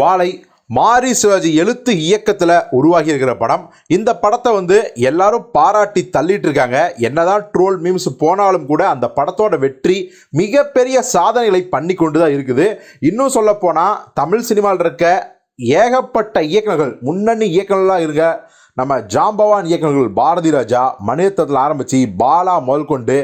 வாழை மாரி சிவாஜி எழுத்து இயக்கத்தில் உருவாகி இருக்கிற படம். இந்த படத்தை வந்து எல்லாரும் பாராட்டி தள்ளிட்டு இருக்காங்க என்னதான் ட்ரோல் மீம்ஸ் போனாலும் கூட அந்த படத்தோட வெற்றி மிகப்பெரிய சாதனைகளை பண்ணி கொண்டு தான் இருக்குது. இன்னும் சொல்ல போனால் தமிழ் சினிமாவில் இருக்க ஏகப்பட்ட இயக்குநர்கள் முன்னணி இயக்குநர்களாக இருக்க நம்ம ஜாம்பவான் இயக்குனர்கள் பாரதி ராஜா மணியத்தத்தில் ஆரம்பித்து பாலா முதல் கொண்டு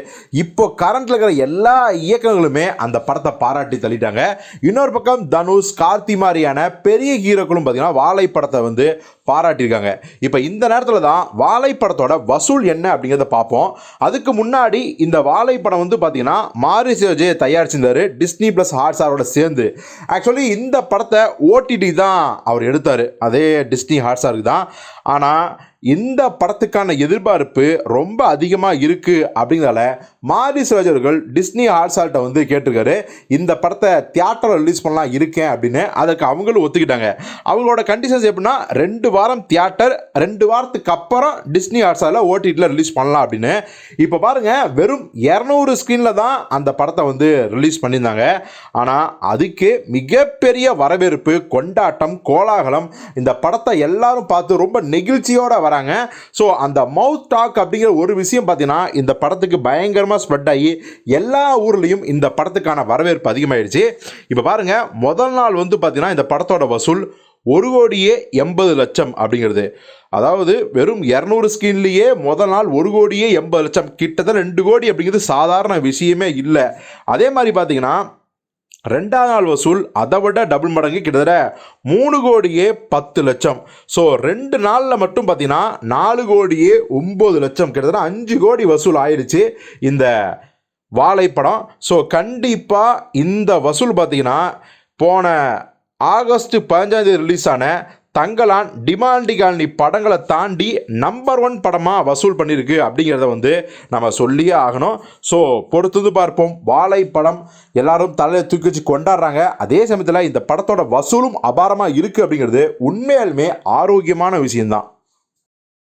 இப்போ கரண்டில் இருக்கிற எல்லா இயக்குனர்களுமே அந்த படத்தை பாராட்டி தள்ளிட்டாங்க. இன்னொரு பக்கம் தனுஷ் கார்த்தி மாதிரியான பெரிய ஹீரோக்களும் பார்த்தீங்கன்னா வாழை படத்தை வந்து பாராட்டியிருக்காங்க. இப்போ இந்த நேரத்தில் தான் வாழை படத்தோட வசூல் என்ன அப்படிங்கிறத பார்ப்போம் அதுக்கு முன்னாடி இந்த வாழை படம் வந்து பார்த்தீங்கன்னா மாரி சிவஜே தயாரிச்சிருந்தாரு டிஸ்னி ப்ளஸ் ஹாட்ஸ்டாரோட சேர்ந்து. ஆக்சுவலி இந்த படத்தை ஓடிடி தான் அவர் எடுத்தார். அதே டிஸ்னி ஹாட்ஸ்டாருக்கு தான். ஆனால் uh இந்த படத்துக்கான எதிர்பார்ப்பு ரொம்ப அதிகமாக இருக்குது அப்படிங்கிறதால மாரி சிவாஜி அவர்கள் டிஸ்னி ஹாட்ஸ்டார்ட்ட வந்து கேட்டிருக்காரு இந்த படத்தை தியேட்டரில் ரிலீஸ் பண்ணலாம் இருக்கேன் அப்படின்னு. அதற்கு அவங்களும் ஒத்துக்கிட்டாங்க. அவங்களோட கண்டிஷன்ஸ் எப்படின்னா ரெண்டு வாரம் தியேட்டர் ரெண்டு வாரத்துக்கு அப்புறம் டிஸ்னி ஹாட்ஸ்டாரில் ஓடிடியில் ரிலீஸ் பண்ணலாம் அப்படின்னு. இப்போ பாருங்கள் வெறும் இரநூறு ஸ்க்ரீனில் தான் அந்த படத்தை வந்து ரிலீஸ் பண்ணியிருந்தாங்க. ஆனால் அதுக்கு மிகப்பெரிய வரவேற்பு கொண்டாட்டம் கோலாகலம் இந்த படத்தை எல்லாரும் பார்த்து ரொம்ப நெகிழ்ச்சியோட வராங்க. ஸோ அந்த மவுத் டாக் அப்படிங்கிற ஒரு விஷயம் பார்த்தீங்கன்னா இந்த படத்துக்கு பயங்கரமாக ஸ்ப்ரெட் ஆகி எல்லா ஊர்லேயும் இந்த படத்துக்கான வரவேற்பு அதிகமாகிடுச்சு இப்போ பாருங்க முதல் நாள் வந்து பார்த்தீங்கன்னா இந்த படத்தோட வசூல் ஒரு கோடியே எண்பது லட்சம் அப்படிங்கிறது. அதாவது வெறும் இரநூறு ஸ்கின்லேயே முதல் நாள் ஒரு கோடியே எண்பது லட்சம். கிட்டத்தட்ட ரெண்டு கோடி அப்படிங்கிறது சாதாரண விஷயமே இல்லை. அதே மாதிரி பார்த்தீங்கன்னா ரெண்டாவது நாள் வசூல் அதை விட டபுள் மடங்கு கிட்டத்தட்ட மூணு கோடியே பத்து லட்சம். ஸோ ரெண்டு நாளில் மட்டும் பார்த்தீங்கன்னா நாலு கோடியே ஒம்பது லட்சம். கிட்டத்தட்ட அஞ்சு கோடி வசூல் ஆயிடுச்சு இந்த வாழைப்படம் ஸோ கண்டிப்பாக இந்த வசூல் பார்த்தீங்கன்னா போன ஆகஸ்ட் பதினஞ்சாந்தேதி ரிலீஸ் ஆன தங்கலான் டிமாண்டி காலனி படங்களை தாண்டி நம்பர் ஒன் படமாக வசூல் பண்ணியிருக்கு அப்படிங்கிறத வந்து நம்ம சொல்லியே ஆகணும். ஸோ பொறுத்தது பார்ப்போம். வாழை படம் எல்லாரும் தலையை தூக்கி வச்சு கொண்டாடுறாங்க. அதே சமயத்தில் இந்த படத்தோட வசூலும் அபாரமாக இருக்குது அப்படிங்கிறது உண்மையாலுமே ஆரோக்கியமான விஷயம்தான்.